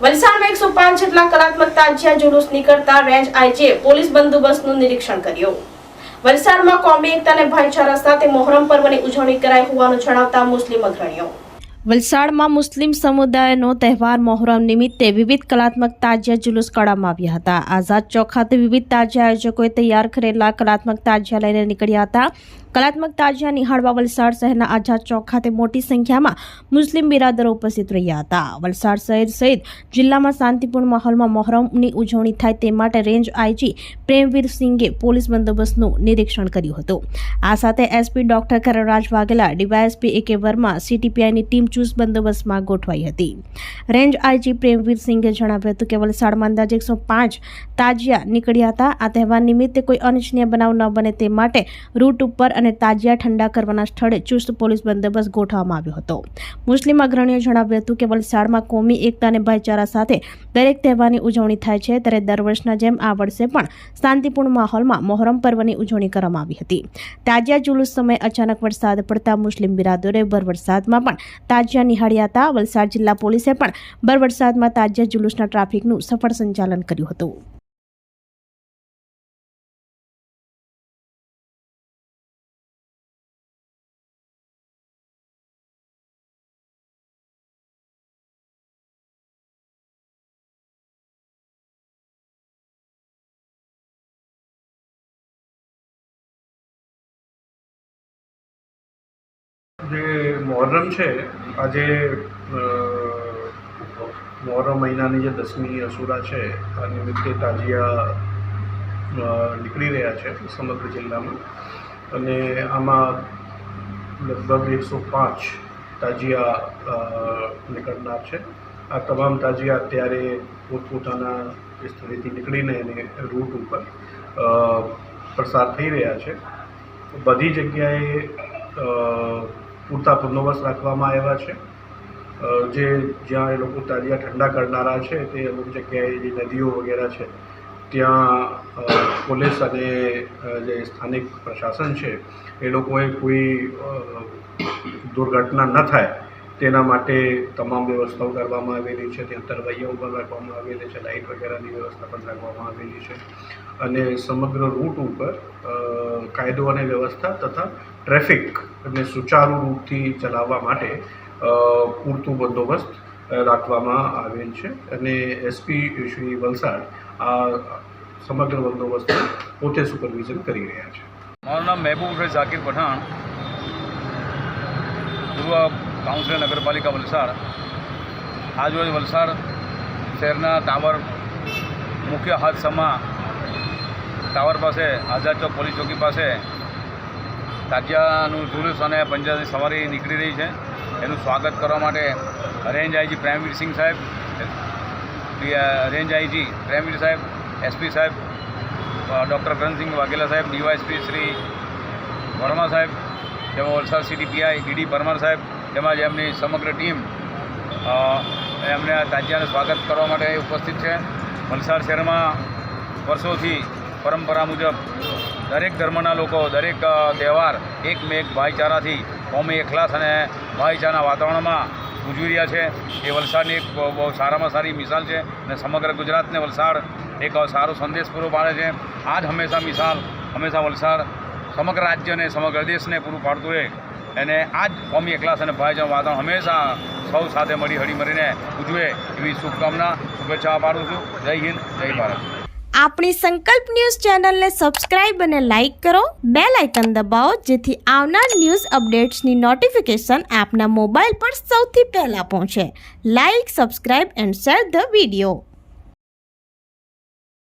વલસાડમાં એકસો પાંચ જેટલા કલાત્મક તાજિયા જુલુસ નીકળતા રેન્જ આઈજીએ પોલીસ બંદોબસ્તનું નિરીક્ષણ કર્યું. વલસાડમાં કોમી એકતા અને ભાઈચારા સાથે મોહરમ પર્વની ઉજવણી કરાઈ હોવાનું જણાવતા મુસ્લિમ અગ્રણીઓ વલસાડમાં મુસ્લિમ સમુદાયનો તહેવાર મોહરમ નિમિત્તે વિવિધ કલાત્મક તાજિયા જુલુસ કાઢવામાં આવ્યા હતા. આઝાદ ચોક ખાતે વિવિધ તાજિયા આયોજકોએ તૈયાર કરેલા કલાત્મક તાજિયા લઈને નીકળ્યા હતા. કલાત્મક તાજિયા નિહાળવા વલસાડ શહેરના આઝાદ ચોક ખાતે મોટી સંખ્યામાં મુસ્લિમ બિરાદરો ઉપસ્થિત રહ્યા હતા. વલસાડ શહેર સહિત જિલ્લામાં શાંતિપૂર્ણ માહોલમાં મોહરમની ઉજવણી થાય તે માટે રેન્જ આઈજી પ્રેમવીર સિંઘે પોલીસ બંદોબસ્તનું નિરીક્ષણ કર્યું હતું. આ સાથે SP doctor Karanraj Vaghela, DYSP A K Varma, સીટીપીઆઈની team ચુસ્ત બંદોબસ્તમાં ગોઠવાઈ હતી. રેન્જ આઈજી પ્રેમવીર સિંઘે જણાવ્યું હતું કે વલસાડમાં અંદાજે એકસો તાજિયા નીકળ્યા હતા. આ તહેવાર નિમિત્તે કોઈ અનિચ્છનીય બનાવ ન બને તે માટે રૂટ ઉપર અને તાજિયા ઠંડા કરવાના સ્થળે ચુસ્ત પોલીસ બંદોબસ્ત ગોઠવવામાં આવ્યો હતો. મુસ્લિમ અગ્રણીઓ જણાવ્યું હતું કે વલસાડમાં કોમી, એકતા અને ભાઈચારા સાથે દરેક તહેવારની ઉજવણી થાય છે. ત્યારે દર વર્ષના જેમ આ વર્ષે પણ શાંતિપૂર્ણ માહોલમાં મોહરમ પર્વની ઉજવણી કરવામાં આવી હતી. તાજિયા જુલુસ સમયે અચાનક વરસાદ પડતા મુસ્લિમ બિરાદરોએ ભર વરસાદમાં પણ તાજિયા નિહાળ્યા હતા. વલસાડ જિલ્લા પોલીસે પણ બરવરસાદમાં તાજિયા જુલુસના ટ્રાફિકનું સફળ સંચાલન કર્યું હતું. જે મોહરમ છે આજે અ, મહિનાની જે દસમી અસુરા છે આ નિમિત્તે તાજિયા નીકળી રહ્યા છે સમગ્ર જિલ્લામાં. અને આમાં લગભગ એકસો પાંચ તાજિયા નીકળનાર છે. આ તમામ તાજિયા અત્યારે પોતપોતાના સ્થળેથી નીકળીને એને રૂટ ઉપર પસાર થઈ રહ્યા છે. બધી જગ્યાએ પૂરતા બંદોબસ્ત રાખવામાં આવ્યા છે. જે જ્યાં એ લોકો તાજિયા ઠંડા કરનારા છે, તે અમુક જગ્યાએ જે નદીઓ વગેરે છે, ત્યાં પોલીસ અને જે સ્થાનિક પ્રશાસન છે, એ લોકોએ કોઈ દુર્ઘટના ન થાય. તેના માટે તમામ વ્યવસ્થાઓ કરવામાં આવેલી છે, ત્યાં તરવૈયા પણ રાખવામાં આવેલી છે, લાઇટ વગેરેની વ્યવસ્થા પણ રાખવામાં આવેલી છે અને સમગ્ર રૂટ ઉપર કાયદો અને વ્યવસ્થા તથા ટ્રાફિકને સુચારુ રૂપથી ચલાવવા માટે પૂરતું બંદોબસ્ત રાખવામાં આવેલ છે અને એસપી શ્રી વલસાડ આ સમગ્ર બંદોબસ્ત પોતે સુપરવિઝન કરી રહ્યા છે. મારું નામ મહેબૂબ ઝાકિર પઠાણ. કાઉન્સિલર નગરપાલિકા વલસાડ, આજરોજ વલસાડ શહેરના ટાવર મુખ્ય હાદસામાં ટાવર પાસે, આઝાદ ચોક પોલીસ ચોકી પાસે તાજિયાનું જુલુસ અને પંજાબી સવારી નીકળી રહી છે. એનું સ્વાગત કરવા માટે રેન્જ આઈજી પ્રેમવીર સિંહ સાહેબ રેન્જ આઈજી પ્રેમવીર સાહેબ, એસપી સાહેબ ડૉક્ટર કરણસિંહ વાઘેલા સાહેબ ડીવાયએસપી શ્રી વર્મા સાહેબ, જેમાં Valsad city PI DD Parmar સાહેબ તેમજ એમની સમગ્ર ટીમ એમને તાજિયાનું સ્વાગત કરવા માટે ઉપસ્થિત છે. વલસાડ શહેરમાં વર્ષોથી પરંપરા મુજબ દરેક ધર્મના લોકો, દરેક તહેવાર એક મેક ભાઈચારાથી, કોમી એખલાસ અને ભાઈચારાના વાતાવરણમાં ઉજવી રહ્યા છે. એ વલસાડની એક બહુ સારામાં સારી મિસાલ છે અને સમગ્ર ગુજરાતને વલસાડ એક સારો સંદેશ પૂરો પાડે છે. આ જ હંમેશા મિસાલ, હંમેશા વલસાડ સમગ્ર રાજ્યને, સમગ્ર દેશને પૂરું પાડતું હોય અને આ જ કોમી એકલાસ અને ભાઈચારાનું વાતાવરણ હંમેશા સૌ સાથે મળી હળી મળીને ઉજવે એવી શુભકામના, શુભેચ્છા પાડું છું. જય હિન્દ, જય ભારત. આપણી સંકલ્પ ન્યૂઝ ચેનલને સબસ્ક્રાઇબ અને લાઇક કરો. બે લાઇકન દબાવો, જેથી આવનાર ન્યૂઝ અપડેટ્સની નોટિફિકેશન આપના મોબાઈલ પર સૌથી પહેલાં પહોંચે. Like, subscribe and share the video.